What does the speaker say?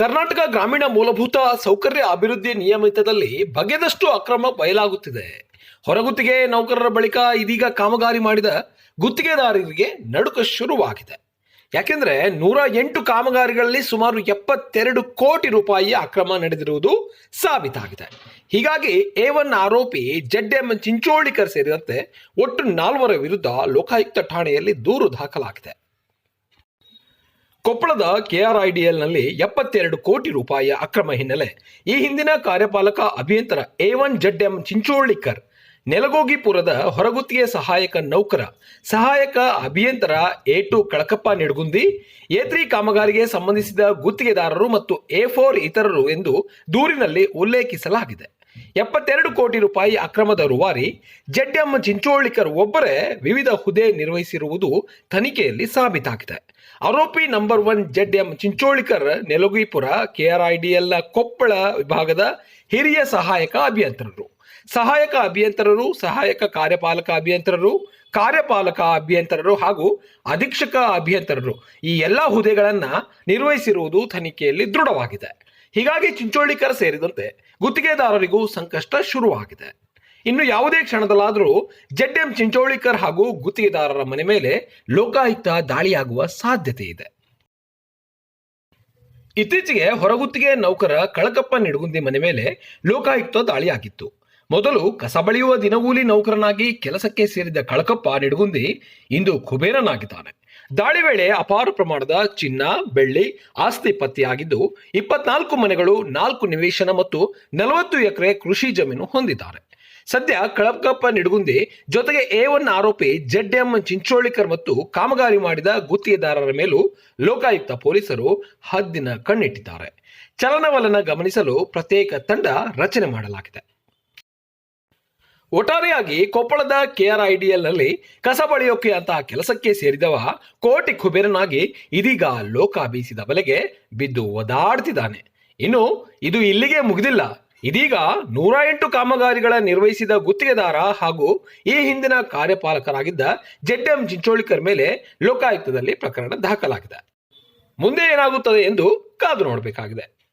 ಕರ್ನಾಟಕ ಗ್ರಾಮೀಣ ಮೂಲಭೂತ ಸೌಕರ್ಯ ಅಭಿವೃದ್ಧಿ ನಿಯಮಿತದಲ್ಲಿ ಬಗೆದಷ್ಟು ಅಕ್ರಮ ಬಯಲಾಗುತ್ತಿದೆ. ಹೊರಗುತ್ತಿಗೆ ನೌಕರರ ಬಳಿಕ ಇದೀಗ ಕಾಮಗಾರಿ ಮಾಡಿದ ಗುತ್ತಿಗೆದಾರರಿಗೆ ನಡುಕ ಶುರುವಾಗಿದೆ. ಯಾಕೆಂದ್ರೆ ನೂರ ಎಂಟು ಕಾಮಗಾರಿಗಳಲ್ಲಿ ಸುಮಾರು ಎಪ್ಪತ್ತೆರಡು ಕೋಟಿ ರೂಪಾಯಿ ಅಕ್ರಮ ನಡೆದಿರುವುದು ಸಾಬೀತಾಗಿದೆ. ಹೀಗಾಗಿ ಎ ಒನ್ ಆರೋಪಿ ಜಡ್ ಎಂ ಚಿಂಚೋಳಿಕರ್ ಸೇರಿದಂತೆ ಒಟ್ಟು ನಾಲ್ವರ ವಿರುದ್ಧ ಲೋಕಾಯುಕ್ತ ಠಾಣೆಯಲ್ಲಿ ದೂರು ದಾಖಲಾಗಿದೆ. ಕೊಪ್ಪಳದ ಕೆಆರ್ಐಡಿಎಲ್ನಲ್ಲಿ ಎಪ್ಪತ್ತೆರಡು ಕೋಟಿ ರೂಪಾಯಿ ಅಕ್ರಮ ಹಿನ್ನೆಲೆ. ಈ ಹಿಂದಿನ ಕಾರ್ಯಪಾಲಕ ಅಭಿಯಂತರ A one Z M Chincholikar ನೆಲಗೋಗಿಪುರದ ಹೊರಗುತ್ತಿಗೆ ಸಹಾಯಕ ನೌಕರ, ಸಹಾಯಕ ಅಭಿಯಂತರ A two Kalakappa Nidagundi, A three ಕಾಮಗಾರಿಗೆ ಸಂಬಂಧಿಸಿದ ಗುತ್ತಿಗೆದಾರರು ಮತ್ತು ಎ ಫೋರ್ ಇತರರು ಎಂದು ದೂರಿನಲ್ಲಿ ಉಲ್ಲೇಖಿಸಲಾಗಿದೆ. ಎಪ್ಪತ್ತೆರಡು ಕೋಟಿ ರೂಪಾಯಿ ಅಕ್ರಮದ ರೂವಾರಿ ಜಡ್ಡಮ್ಮ ಚಿಂಚೋಳಿಕರ್ ಒಬ್ಬರೇ ವಿವಿಧ ಹುದ್ದೆ ನಿರ್ವಹಿಸಿರುವುದು ತನಿಖೆಯಲ್ಲಿ ಸಾಬೀತಾಗಿದೆ. ಆರೋಪಿ number one Z M Chincholikar Nelaguipura, ಕೆಆರ್ಐಡಿಎಲ್ನ Koppal ವಿಭಾಗದ ಹಿರಿಯ ಸಹಾಯಕ ಅಭಿಯಂತರರು. ಸಹಾಯಕ ಅಭಿಯಂತರರು, ಸಹಾಯಕ ಕಾರ್ಯಪಾಲಕ ಅಭಿಯಂತರರು ಕಾರ್ಯಪಾಲಕ ಅಭಿಯಂತರರು ಹಾಗೂ ಅಧೀಕ್ಷಕ ಅಭಿಯಂತರರು ಈ ಎಲ್ಲ ಹುದ್ದೆಗಳನ್ನು ನಿರ್ವಹಿಸಿರುವುದು ತನಿಖೆಯಲ್ಲಿ ದೃಢವಾಗಿದೆ. ಹೀಗಾಗಿ ಚಿಂಚೋಳಿಕರ್ ಸೇರಿದಂತೆ ಗುತ್ತಿಗೆದಾರರಿಗೂ ಸಂಕಷ್ಟ ಶುರುವಾಗಿದೆ. ಇನ್ನು ಯಾವುದೇ ಕ್ಷಣದಲ್ಲಾದರೂ ಜೆಡ್ ಎಂ ಚಿಂಚೋಳಿಕರ್ ಹಾಗೂ ಗುತ್ತಿಗೆದಾರರ ಮನೆ ಮೇಲೆ ಲೋಕಾಯುಕ್ತ ದಾಳಿಯಾಗುವ ಸಾಧ್ಯತೆ ಇದೆ ಇತ್ತೀಚೆಗೆ ಹೊರಗುತ್ತಿಗೆ ನೌಕರ ಕಳಕಪ್ಪ ನಿಡಗುಂದಿ ಮನೆ ಮೇಲೆ ಲೋಕಾಯುಕ್ತ ದಾಳಿಯಾಗಿತ್ತು. ಮೊದಲು ಕಸ ಬಳಿಯುವ ದಿನಗೂಲಿ ನೌಕರನಾಗಿ ಕೆಲಸಕ್ಕೆ ಸೇರಿದ ಕಳಕಪ್ಪ ನಿಡುಗುಂದಿ ಇಂದು ಕುಬೇರನಾಗಿದ್ದಾನೆ. ದಾಳಿ ವೇಳೆ ಅಪಾರ ಪ್ರಮಾಣದ ಚಿನ್ನ, ಬೆಳ್ಳಿ, ಆಸ್ತಿ ಪತ್ತೆಯಾಗಿದ್ದು ಇಪ್ಪತ್ನಾಲ್ಕು ಮನೆಗಳು, ನಾಲ್ಕು ನಿವೇಶನ ಮತ್ತು ನಲವತ್ತು ಎಕರೆ ಕೃಷಿ ಜಮೀನು ಹೊಂದಿದ್ದಾರೆ. ಸದ್ಯ ಕಳಕಪ್ಪ ನಿಡುಗುಂದಿ ಜೊತೆಗೆ ಎ ಒನ್ ಆರೋಪಿ ಜೆಡ್ ಎಂ ಚಿಂಚೋಳಿಕರ್ ಮತ್ತು ಕಾಮಗಾರಿ ಮಾಡಿದ ಗುತ್ತಿಗೆದಾರರ ಮೇಲೂ ಲೋಕಾಯುಕ್ತ ಪೊಲೀಸರು ಹದ್ದಿನ ಕಣ್ಣಿಟ್ಟಿದ್ದಾರೆ. ಚಲನವಲನ ಗಮನಿಸಲು ಪ್ರತ್ಯೇಕ ತಂಡ ರಚನೆ ಮಾಡಲಾಗಿದೆ. ಒಟ್ಟಾರೆಯಾಗಿ ಕೊಪ್ಪಳದ ಕೆಆರ್ಐಡಿಎಲ್ನಲ್ಲಿ ಕಸ ಬಳಿಯೋಕೆ ಅಂತ ಕೆಲಸಕ್ಕೆ ಸೇರಿದವ ಕೋಟಿ ಕುಬೇರನಾಗಿ ಇದೀಗ ಲೋಕ ಬೀಸಿದ ಬಲೆಗೆ ಬಿದ್ದು ಒದಾಡ್ತಿದ್ದಾನೆ ಇನ್ನು ಇದು ಇಲ್ಲಿಗೆ ಮುಗಿದಿಲ್ಲ. ಇದೀಗ ನೂರ ಎಂಟು ಕಾಮಗಾರಿಗಳ ನಿರ್ವಹಿಸಿದ ಗುತ್ತಿಗೆದಾರ ಹಾಗೂ ಈ ಹಿಂದಿನ ಕಾರ್ಯಪಾಲಕರಾಗಿದ್ದ ಜೆಡ್ ಎಂ ಚಿಂಚೋಳಿಕರ್ ಮೇಲೆ ಲೋಕಾಯುಕ್ತದಲ್ಲಿ ಪ್ರಕರಣ ದಾಖಲಾಗಿದೆ. ಮುಂದೆ ಏನಾಗುತ್ತದೆ ಎಂದು ಕಾದು ನೋಡಬೇಕಾಗಿದೆ.